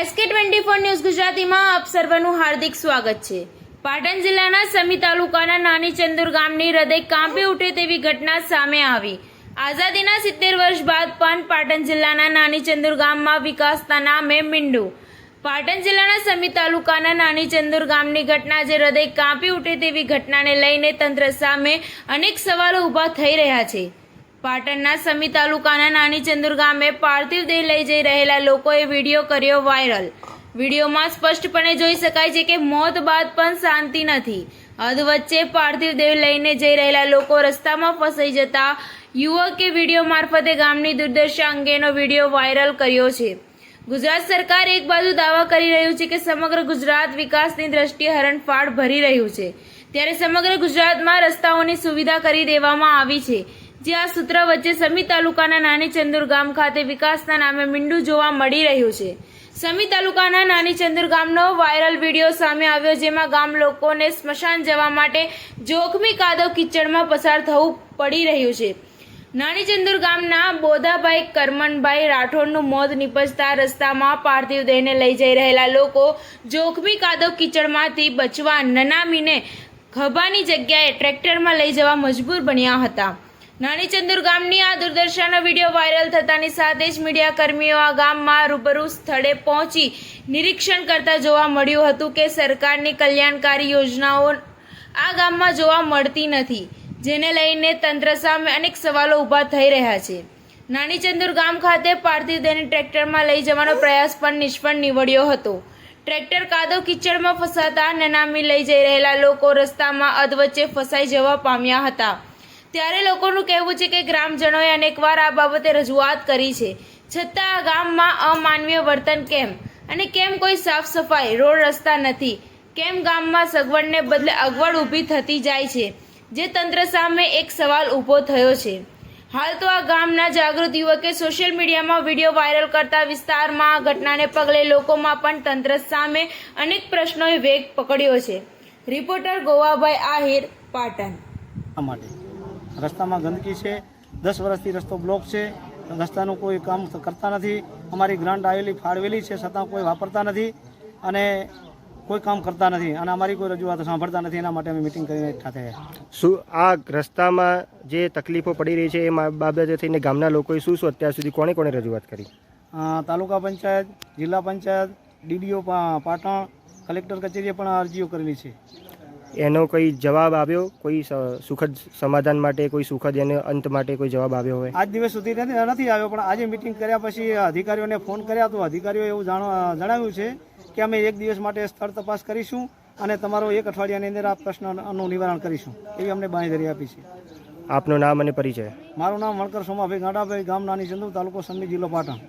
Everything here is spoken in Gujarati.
એસકે ટ્વેન્ટી ફોર ન્યૂઝ ગુજરાતીમાં આપ સર્વનું હાર્દિક સ્વાગત છે. પાટણ જિલ્લાના સમી તાલુકાના નાની ચંદુર ગામની હૃદય કાંપી ઉઠે તેવી ઘટના સામે આવી. આઝાદીના સિત્તેર વર્ષ બાદ પણ પાટણ જિલ્લાના નાની ચંદુર ગામમાં વિકાસના નામે મીંડુ. પાટણ જિલ્લાના સમી તાલુકાના નાની ચંદુર ગામની ઘટના જે હૃદય કાંપી ઉઠે તેવી ઘટનાને લઈને તંત્ર સામે અનેક સવાલો ઊભા થઈ રહ્યા છે. પાટણના સમી તાલુકાના નાની ગામે પાર્થિવ દેહ લઈ જઈ રહેલા લોકોએ વીડિયો કર્યો વાયરલ. વિડીયોમાં સ્પષ્ટપણે જોઈ શકાય છે કે મોત બાદ પણ શાંતિ નથી. હદ વચ્ચે પાર્થિવ દેહ લઈને જઈ રહેલા લોકો રસ્તામાં ફસાઈ જતા યુવકે વીડિયો મારફતે ગામની દુર્દશા અંગેનો વીડિયો વાયરલ કર્યો છે. ગુજરાત સરકાર એક બાજુ દાવા કરી રહ્યું છે કે સમગ્ર ગુજરાત વિકાસની દ્રષ્ટિએ હરણફાળ ભરી રહ્યું છે. ત્યારે સમગ્ર ગુજરાતમાં રસ્તાઓની સુવિધા કરી દેવામાં આવી છે. જે આ સૂત્ર વચ્ચે સમી તાલુકાના નાની ચંદુર ગામ ખાતે વિકાસના નામે મીંડું જોવા મળી રહ્યું છે. સમી તાલુકાના નાની ચંદુર ગામનો વાયરલ વીડિયો સામે આવ્યો જેમાં ગામ લોકોને સ્મશાન જવા માટે જોખમી કાદવ કિચડમાં પસાર થવું પડી રહ્યું છે. નાની ચંદુર ગામના બોધાભાઈ કરમનભાઈ રાઠોડનું મોત નિપજતા રસ્તામાં પાર્થિવ દેહને લઈ જઈ રહેલા લોકો જોખમી કાદવ કિચડમાંથી બચવા નનામીને ખભાની જગ્યાએ ટ્રેક્ટરમાં લઈ જવા મજબૂર બન્યા હતા. નાની ચંદુર ગામની આ દુર્દશાનો વીડિયો વાયરલ થતાની સાથે જ મીડિયા આ ગામમાં રૂબરૂ સ્થળે પહોંચી નિરીક્ષણ કરતા જોવા મળ્યું હતું કે સરકારની કલ્યાણકારી યોજનાઓ આ ગામમાં જોવા મળતી નથી, જેને લઈને તંત્ર સામે અનેક સવાલો ઊભા થઈ રહ્યા છે. નાની ચંદુર ગામ ખાતે પાર્થિવ દેહને ટ્રેક્ટરમાં લઈ જવાનો પ્રયાસ પણ નિષ્ફળ નીવડ્યો હતો. ટ્રેક્ટર કાદો કિચડમાં ફસાતા, નનામી લઈ જઈ રહેલા લોકો રસ્તામાં અધવચ્ચે ફસાઈ જવા પામ્યા હતા. ત્યારે લોકોનું કહેવું છે કે ગ્રામજનોએ અનેકવાર આ બાબતે રજૂઆત કરી છે. છતાં આ ગામમાં અમાનવીય વર્તન કેમ? અને કેમ કોઈ સાફ સફાઈ, રોડ રસ્તા નથી? કેમ ગામમાં સગવડને બદલે અગવડ ઊભી થતી જાય છે? જે તંત્ર સામે એક સવાલ ઊભો થયો છે. હાલ તો આ ગામના જાગૃત યુવકે સોશિયલ મીડિયામાં વીડિયો વાયરલ કરતા વિસ્તારમાં ઘટનાને પગલે લોકોમાં પણ તંત્ર સામે અનેક પ્રશ્નોએ વેગ પકડ્યો છે. રિપોર્ટર ગોવાભાઈ આહિર પાટણ. રસ્તામાં ગંદકી છે દસ વર્ષથી રસ્તો બ્લોક છે રસ્તાનું કોઈ કામ કરતા નથી અમારી ગ્રાન્ટ આવેલી ફાળવેલી છે છતાં કોઈ વાપરતા નથી અને કોઈ કામ કરતા નથી અને અમારી કોઈ રજૂઆત સાંભળતા નથી એના માટે અમે મિટિંગ કરીને એકઠા થયા. શું આ રસ્તામાં જે તકલીફો પડી રહી છે એ બાબતે થઈને ગામના લોકોએ શું શું અત્યાર સુધી કોણે કોણે રજૂઆત કરી? તાલુકા પંચાયત જિલ્લા પંચાયત ડીડીઓ પાટણ કલેક્ટર કચેરીએ પણ અરજીઓ કરેલી છે. એનો કોઈ જવાબ આવ્યો? કોઈ સુખદ સમાધાન માટે કોઈ સુખદ એને અંત માટે કોઈ જવાબ આવ્યો હોય? આજ દિવસ સુધી નથી આવ્યો પણ આજે મિટિંગ કર્યા પછી અધિકારીઓને ફોન કર્યા તો અધિકારીઓએ એવું જાણવા જણાવ્યું છે કે અમે એક દિવસ માટે સ્થળ તપાસ કરીશું અને તમારો એક અઠવાડિયાની અંદર આ પ્રશ્નનું નિવારણ કરીશું. એવી અમને બાંહેધરી આપી છે. આપનું નામ અને પરિચય? મારું નામ વણકર સોમાભાઈ ગાંડાભાઈ ગામ નાની ચંદુ તાલુકો સમી જિલ્લો પાટણ.